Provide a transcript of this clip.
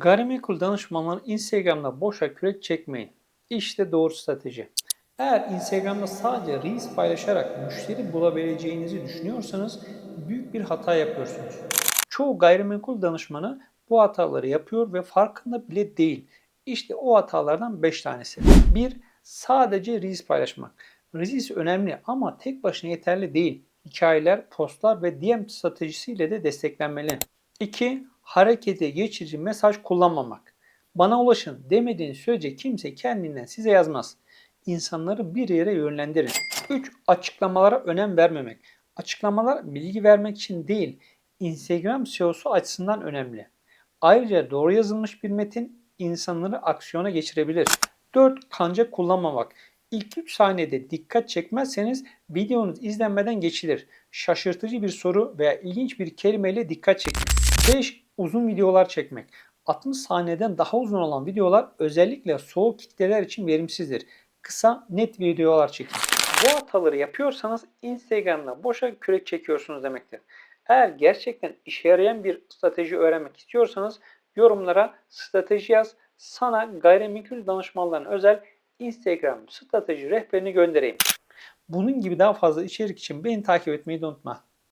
Gayrimenkul danışmanları Instagram'da boşa kürek çekmeyin. İşte doğru strateji. Eğer Instagram'da sadece Reels paylaşarak müşteri bulabileceğinizi düşünüyorsanız büyük bir hata yapıyorsunuz. Çoğu gayrimenkul danışmanı bu hataları yapıyor ve farkında bile değil. İşte o hatalardan 5 tanesi. 1. Sadece Reels paylaşmak. Reels önemli ama tek başına yeterli değil. Hikayeler, postlar ve DM stratejisiyle de desteklenmeli. 2. Harekete geçirici mesaj kullanmamak. Bana ulaşın demediğin sürece kimse kendinden size yazmaz. İnsanları bir yere yönlendirin. 3. Açıklamalara önem vermemek. Açıklamalar bilgi vermek için değil, Instagram SEO'su açısından önemli. Ayrıca doğru yazılmış bir metin insanları aksiyona geçirebilir. 4. Kanca kullanmamak. İlk 3 saniyede dikkat çekmezseniz videonuz izlenmeden geçilir. Şaşırtıcı bir soru veya ilginç bir kelimeyle dikkat çekin. 5. Uzun videolar çekmek. 60 saniyeden daha uzun olan videolar özellikle soğuk kitleler için verimsizdir. Kısa, net videolar çekin. Bu hataları yapıyorsanız Instagram'da boşa kürek çekiyorsunuz demektir. Eğer gerçekten işe yarayan bir strateji öğrenmek istiyorsanız yorumlara strateji yaz. Sana gayrimenkul danışmanlarına özel Instagram strateji rehberini göndereyim. Bunun gibi daha fazla içerik için beni takip etmeyi unutma.